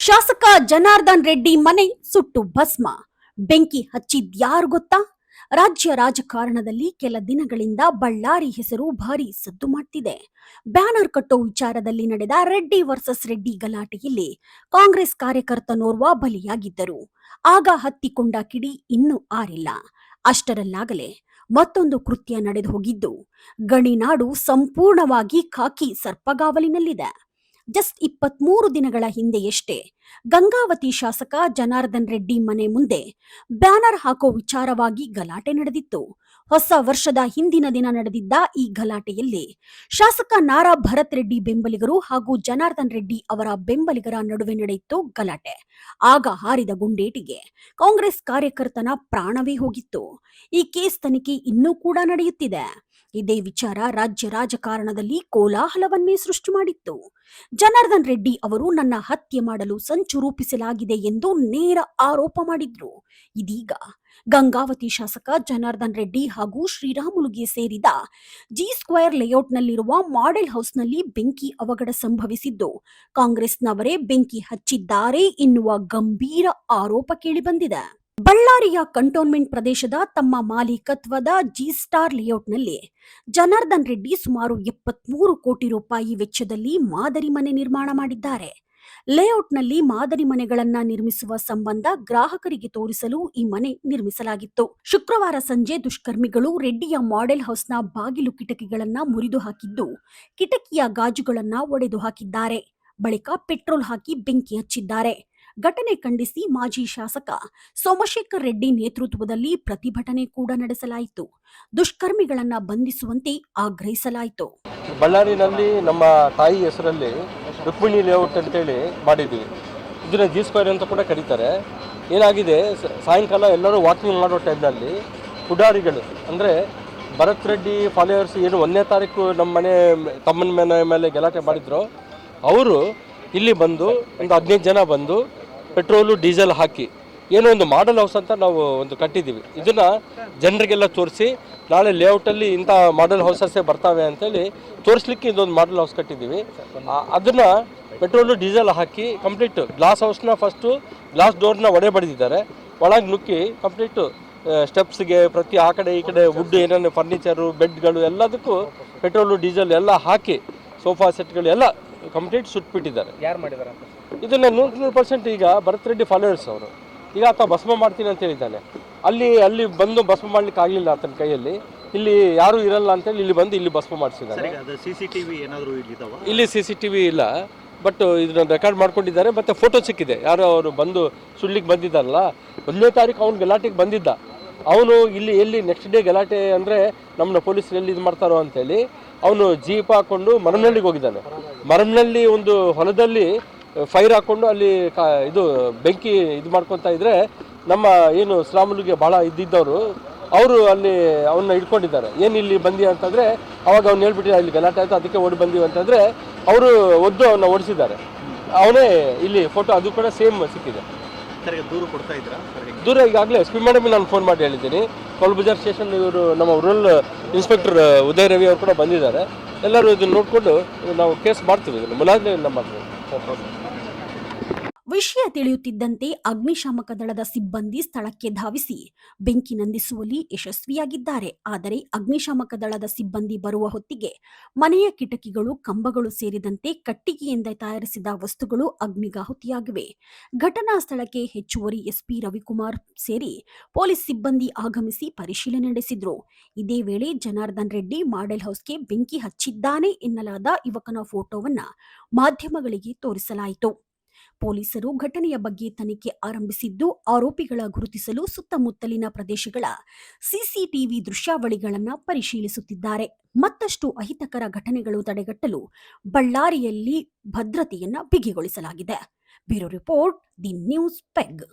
ಶಾಸಕ ಜನಾರ್ದನ್ ರೆಡ್ಡಿ ಮನೆ ಸುಟ್ಟು ಭಸ್ಮ. ಬೆಂಕಿ ಹಚ್ಚಿದ್ಯಾರು ಗೊತ್ತಾ? ರಾಜ್ಯ ರಾಜಕಾರಣದಲ್ಲಿ ಕೆಲ ದಿನಗಳಿಂದ ಬಳ್ಳಾರಿ ಹೆಸರು ಭಾರಿ ಸದ್ದು ಮಾಡ್ತಿದೆ. ಬ್ಯಾನರ್ ಕಟ್ಟೋ ವಿಚಾರದಲ್ಲಿ ನಡೆದ ರೆಡ್ಡಿ ವರ್ಸಸ್ ರೆಡ್ಡಿ ಗಲಾಟೆಯಲ್ಲಿ ಕಾಂಗ್ರೆಸ್ ಕಾರ್ಯಕರ್ತನೋರ್ವ ಬಲಿಯಾಗಿದ್ದರು. ಆಗ ಹತ್ತಿಕೊಂಡ ಕಿಡಿ ಇನ್ನೂ ಆರಿಲ್ಲ. ಅಷ್ಟರಲ್ಲಾಗಲೇ ಮತ್ತೊಂದು ಕೃತ್ಯ ನಡೆದು ಹೋಗಿದ್ದು. ಗಣಿನಾಡು ಸಂಪೂರ್ಣವಾಗಿ ಖಾಕಿ ಸರ್ಪಗಾವಲಿನಲ್ಲಿದೆ. ಜಸ್ಟ್ ಇಪ್ಪತ್ಮೂರು ದಿನಗಳ ಹಿಂದೆಯಷ್ಟೇ ಗಂಗಾವತಿ ಶಾಸಕ ಜನಾರ್ದನ್ ರೆಡ್ಡಿ ಮನೆ ಮುಂದೆ ಬ್ಯಾನರ್ ಹಾಕೋ ವಿಚಾರವಾಗಿ ಗಲಾಟೆ ನಡೆದಿತ್ತು. ಹೊಸ ವರ್ಷದ ಹಿಂದಿನ ದಿನ ನಡೆದಿದ್ದ ಈ ಗಲಾಟೆಯಲ್ಲಿ ಶಾಸಕ ನಾರಾ ಭರತ್ ರೆಡ್ಡಿ ಬೆಂಬಲಿಗರು ಹಾಗೂ ಜನಾರ್ದನ್ ರೆಡ್ಡಿ ಅವರ ಬೆಂಬಲಿಗರ ನಡುವೆ ನಡೆಯಿತು ಗಲಾಟೆ. ಆಗ ಹಾರಿದ ಗುಂಡೇಟಿಗೆ ಕಾಂಗ್ರೆಸ್ ಕಾರ್ಯಕರ್ತನ ಪ್ರಾಣವೇ ಹೋಗಿತ್ತು. ಈ ಕೇಸ್ ತನಿಖೆ ಇನ್ನೂ ಕೂಡ ನಡೆಯುತ್ತಿದೆ. ಇದೇ ವಿಚಾರ ರಾಜ್ಯ ರಾಜಕಾರಣದಲ್ಲಿ ಕೋಲಾಹಲವನ್ನೇ ಸೃಷ್ಟಿ ಮಾಡಿತ್ತು. ಜನಾರ್ದನ್ ರೆಡ್ಡಿ ಅವರು ನನ್ನ ಹತ್ಯೆ ಮಾಡಲು ಸಂಚು ರೂಪಿಸಲಾಗಿದೆ ಎಂದು ನೇರ ಆರೋಪ ಮಾಡಿದ್ರು. ಇದೀಗ ಗಂಗಾವತಿ ಶಾಸಕ ಜನಾರ್ದನ್ ರೆಡ್ಡಿ ಹಾಗೂ ಶ್ರೀರಾಮುಲುಗೆ ಸೇರಿದ ಜಿ ಸ್ಕ್ವೇರ್ ಲೇಔಟ್ನಲ್ಲಿರುವ ಮಾಡೆಲ್ ಹೌಸ್ನಲ್ಲಿ ಬೆಂಕಿ ಅವಘಡ ಸಂಭವಿಸಿದ್ದು, ಕಾಂಗ್ರೆಸ್ನವರೇ ಬೆಂಕಿ ಹಚ್ಚಿದ್ದಾರೆ ಎನ್ನುವ ಗಂಭೀರ ಆರೋಪ ಕೇಳಿಬಂದಿದೆ ಬಳ್ಳಾರಿಯ ಕಂಟೋನ್ಮೆಂಟ್ ಪ್ರದೇಶದ ತಮ್ಮ ಮಾಲೀಕತ್ವದ ಜಿ ಸ್ಟಾರ್ ಲೇಔಟ್ನಲ್ಲಿ ಜನಾರ್ದನ್ ರೆಡ್ಡಿ ಸುಮಾರು ಎಪ್ಪತ್ಮೂರು ಕೋಟಿ ರೂಪಾಯಿ ವೆಚ್ಚದಲ್ಲಿ ಮಾದರಿ ಮನೆ ನಿರ್ಮಾಣ ಮಾಡಿದ್ದಾರೆ. ಲೇಔಟ್ನಲ್ಲಿ ಮಾದರಿ ಮನೆಗಳನ್ನ ನಿರ್ಮಿಸುವ ಸಂಬಂಧ ಗ್ರಾಹಕರಿಗೆ ತೋರಿಸಲು ಈ ಮನೆ ನಿರ್ಮಿಸಲಾಗಿತ್ತು. ಶುಕ್ರವಾರ ಸಂಜೆ ದುಷ್ಕರ್ಮಿಗಳು ರೆಡ್ಡಿಯ ಮಾಡೆಲ್ ಹೌಸ್ನ ಬಾಗಿಲು ಕಿಟಕಿಗಳನ್ನ ಮುರಿದು ಹಾಕಿದ್ದು, ಕಿಟಕಿಯ ಗಾಜುಗಳನ್ನ ಒಡೆದು ಹಾಕಿದ್ದಾರೆ. ಬಳಿಕ ಪೆಟ್ರೋಲ್ ಹಾಕಿ ಬೆಂಕಿ ಹಚ್ಚಿದ್ದಾರೆ. ಘಟನೆ ಖಂಡಿಸಿ ಮಾಜಿ ಶಾಸಕ ಸೋಮಶೇಖರ್ ರೆಡ್ಡಿ ನೇತೃತ್ವದಲ್ಲಿ ಪ್ರತಿಭಟನೆ ಕೂಡ ನಡೆಸಲಾಯಿತು. ದುಷ್ಕರ್ಮಿಗಳನ್ನ ಬಂಧಿಸುವಂತೆ ಆಗ್ರಹಿಸಲಾಯಿತು. ಬಳ್ಳಾರಿನಲ್ಲಿ ನಮ್ಮ ತಾಯಿ ಹೆಸರಲ್ಲಿ ರುಕ್ಮಿಣಿ ಲೇಔಟ್ ಅಂತೇಳಿ ಮಾಡಿದ್ವಿ. ಇದನ್ನ ಜಿ ಸ್ಕ್ವೇರ್ ಅಂತ ಕೂಡ ಕರೀತಾರೆ. ಏನಾಗಿದೆ ಸಾಯಂಕಾಲ ಎಲ್ಲರೂ ವಾಕಿಂಗ್ ಮಾಡೋ ಟೈಮ್ನಲ್ಲಿ ಪುಡಾರಿಗಳು, ಅಂದರೆ ಭರತ್ ರೆಡ್ಡಿ ಫಾಲೋವರ್ಸ್ ಏನು ಒಂದನೇ ತಾರೀಕು ನಮ್ಮ ಮನೆ, ತಮ್ಮನ ಮನೆ ಮೇಲೆ ಗಲಾಟೆ ಮಾಡಿದ್ರು. ಅವರು ಇಲ್ಲಿ ಬಂದು ಒಂದು ಹದಿನೈದು ಜನ ಬಂದು ಪೆಟ್ರೋಲು, ಡೀಸೆಲ್ ಹಾಕಿ. ಏನೋ ಒಂದು ಮಾಡೆಲ್ ಹೌಸ್ ಅಂತ ನಾವು ಒಂದು ಕಟ್ಟಿದ್ದೀವಿ. ಇದನ್ನು ಜನರಿಗೆಲ್ಲ ತೋರಿಸಿ, ನಾಳೆ ಲೇಔಟಲ್ಲಿ ಇಂಥ ಮಾಡೆಲ್ ಹೌಸಸ್ಸೇ ಬರ್ತಾವೆ ಅಂತೇಳಿ ತೋರಿಸ್ಲಿಕ್ಕೆ ಇದೊಂದು ಮಾಡೆಲ್ ಹೌಸ್ ಕಟ್ಟಿದ್ದೀವಿ. ಅದನ್ನು ಪೆಟ್ರೋಲು, ಡೀಸೆಲ್ ಹಾಕಿ ಕಂಪ್ಲೀಟ್ ಗ್ಲಾಸ್ ಹೌಸ್ನ ಫಸ್ಟು ಗ್ಲಾಸ್ ಡೋರ್ನ ಒಡೆ ಬಡಿದಿದ್ದಾರೆ. ಒಳಗೆ ನುಕ್ಕಿ ಕಂಪ್ಲೀಟು ಸ್ಟೆಪ್ಸ್ಗೆ ಪ್ರತಿ ಆ ಕಡೆ ಈ ಕಡೆ ವುಡ್ ಏನೇನು ಫರ್ನಿಚರು, ಬೆಡ್ಗಳು ಎಲ್ಲದಕ್ಕೂ ಪೆಟ್ರೋಲು, ಡೀಸೆಲ್ ಎಲ್ಲ ಹಾಕಿ ಸೋಫಾ ಸೆಟ್ಗಳು ಎಲ್ಲ ಕಂಪ್ಲೀಟ್ ಸುಟ್ಬಿಟ್ಟಿದ್ದಾರೆ ಯಾರು ಮಾಡಿದಾರೆ ಅಂತ ಇದನ್ನ ನೂರು ನೂರು ಪರ್ಸೆಂಟ್ ಈಗ ಭರತ್ ರೆಡ್ಡಿ ಫಾಲೋವರ್ಸ್ ಅವರು. ಈಗ ಆತ ಭಸ್ಮ ಮಾಡ್ತೀನಿ ಅಂತ ಹೇಳಿದ್ದಾನೆ. ಅಲ್ಲಿ ಅಲ್ಲಿ ಬಂದು ಭಸ್ಮ ಮಾಡ್ಲಿಕ್ಕೆ ಆಗಲಿಲ್ಲ ಆತನ ಕೈಯಲ್ಲಿ. ಇಲ್ಲಿ ಯಾರು ಇರಲ್ಲ ಅಂತೇಳಿ ಇಲ್ಲಿ ಬಂದು ಇಲ್ಲಿ ಭಸ್ಮ ಮಾಡಿಸಿದ್ದಾರೆ. ಇಲ್ಲಿ ಸಿ ಸಿ ಟಿ ವಿ ಇಲ್ಲ ಬಟ್ ಇದನ್ನ ರೆಕಾರ್ಡ್ ಮಾಡ್ಕೊಂಡಿದ್ದಾರೆ. ಮತ್ತೆ ಫೋಟೋ ಸಿಕ್ಕಿದೆ. ಯಾರೋ ಅವರು ಬಂದು ಸುಳ್ಳಿಗೆ ಬಂದಿದ್ದಾರಲ್ಲ. ಒಂದನೇ ತಾರೀಕು ಅವ್ನು ಗಲಾಟೆಗೆ ಬಂದಿದ್ದ. ಅವನು ಇಲ್ಲಿ ಎಲ್ಲಿ ನೆಕ್ಸ್ಟ್ ಡೇ ಗಲಾಟೆ ಅಂದರೆ ನಮ್ಮನ್ನ ಪೊಲೀಸರು ಎಲ್ಲಿ ಇದು ಮಾಡ್ತಾರೋ ಅಂತೇಳಿ ಅವನು ಜೀಪ್ ಹಾಕ್ಕೊಂಡು ಮರಮ್ನಳ್ಳಿಗೆ ಹೋಗಿದ್ದಾನೆ. ಮರಮ್ನಳ್ಳಿ ಒಂದು ಹೊಲದಲ್ಲಿ ಫೈರ್ ಹಾಕ್ಕೊಂಡು ಅಲ್ಲಿ ಕಾ, ಇದು ಬೆಂಕಿ ಇದು ಮಾಡ್ಕೊತಾ ಇದ್ರೆ ನಮ್ಮ ಏನು ಸ್ಲಾಮುಲಿಗೆ ಭಾಳ ಇದ್ದಿದ್ದವರು, ಅವರು ಅಲ್ಲಿ ಅವನ್ನ ಇಟ್ಕೊಂಡಿದ್ದಾರೆ ಏನು ಇಲ್ಲಿ ಬಂದಿ ಅಂತಂದರೆ, ಅವಾಗ ಅವ್ನು ಹೇಳ್ಬಿಟ್ಟಿದ್ದಾರೆ ಇಲ್ಲಿ ಗಲಾಟೆ ಆಯಿತು, ಅದಕ್ಕೆ ಓಡಿ ಬಂದಿವಿ ಅಂತಂದರೆ, ಅವರು ಒದ್ದು ಅವನ್ನ ಓಡಿಸಿದ್ದಾರೆ. ಅವನೇ ಇಲ್ಲಿ ಫೋಟೋ ಅದು ಕೂಡ ಸೇಮ್ ಸಿಕ್ಕಿದೆ. ದೂರು ಕೊಡ್ತಾ ಇದ್ದೀರಾ? ದೂರ ಈಗಾಗಲೇ ಎಸ್ ಪಿ ಮೇಡಮ್ಗೆ ನಾನು ಫೋನ್ ಮಾಡಿ ಹೇಳಿದ್ದೀನಿ. ಕೊಲ್ಬಜಾರ್ ಸ್ಟೇಷನ್ ಇವರು ನಮ್ಮ ರೂರಲ್ ಇನ್ಸ್ಪೆಕ್ಟರ್ ಉದಯ್ ರವಿ ಅವರು ಕೂಡ ಬಂದಿದ್ದಾರೆ. ಎಲ್ಲರೂ ಇದನ್ನು ನೋಡಿಕೊಂಡು ನಾವು ಕೇಸ್ ಮಾಡ್ತೀವಿ ಇದನ್ನು ಮುಲಾಜಿನ ಮಾಡ್ತೀವಿ. ವಿಷಯ ತಿಳಿಯುತ್ತಿದ್ದಂತೆ ಅಗ್ನಿಶಾಮಕ ದಳದ ಸಿಬ್ಬಂದಿ ಸ್ಥಳಕ್ಕೆ ಧಾವಿಸಿ ಬೆಂಕಿ ನಂದಿಸುವಲ್ಲಿ ಯಶಸ್ವಿಯಾಗಿದ್ದಾರೆ. ಆದರೆ ಅಗ್ನಿಶಾಮಕ ದಳದ ಸಿಬ್ಬಂದಿ ಬರುವ ಹೊತ್ತಿಗೆ ಮನೆಯ ಕಿಟಕಿಗಳು, ಕಂಬಗಳು ಸೇರಿದಂತೆ ಕಟ್ಟಿಗೆಯಿಂದ ತಯಾರಿಸಿದ ವಸ್ತುಗಳು ಅಗ್ನಿಗಾಹುತಿಯಾಗಿವೆ. ಘಟನಾ ಸ್ಥಳಕ್ಕೆ ಹೆಚ್ಚುವರಿ ಎಸ್ಪಿ ರವಿಕುಮಾರ್ ಸೇರಿ ಪೊಲೀಸ್ ಸಿಬ್ಬಂದಿ ಆಗಮಿಸಿ ಪರಿಶೀಲನೆ ನಡೆಸಿದ್ರು. ಇದೇ ವೇಳೆ ಜನಾರ್ದನ್ ರೆಡ್ಡಿ ಮಾಡೆಲ್ ಹೌಸ್ಗೆ ಬೆಂಕಿ ಹಚ್ಚಿದ್ದಾನೆ ಎನ್ನಲಾದ ಯುವಕನ ಫೋಟೋವನ್ನ ಮಾಧ್ಯಮಗಳಿಗೆ ತೋರಿಸಲಾಯಿತು. ಪೊಲೀಸರು ಘಟನೆಯ ಬಗ್ಗೆ ತನಿಖೆ ಆರಂಭಿಸಿದ್ದು, ಆರೋಪಿಗಳ ಗುರುತಿಸಲು ಸುತ್ತಮುತ್ತಲಿನ ಪ್ರದೇಶಗಳ ಸಿಸಿಟಿವಿ ದೃಶ್ಯಾವಳಿಗಳನ್ನು ಪರಿಶೀಲಿಸುತ್ತಿದ್ದಾರೆ. ಮತ್ತಷ್ಟು ಅಹಿತಕರ ಘಟನೆಗಳು ತಡೆಗಟ್ಟಲು ಬಳ್ಳಾರಿಯಲ್ಲಿ ಭದ್ರತೆಯನ್ನು ಬಿಗಿಗೊಳಿಸಲಾಗಿದೆ. Bureau report, the news peg.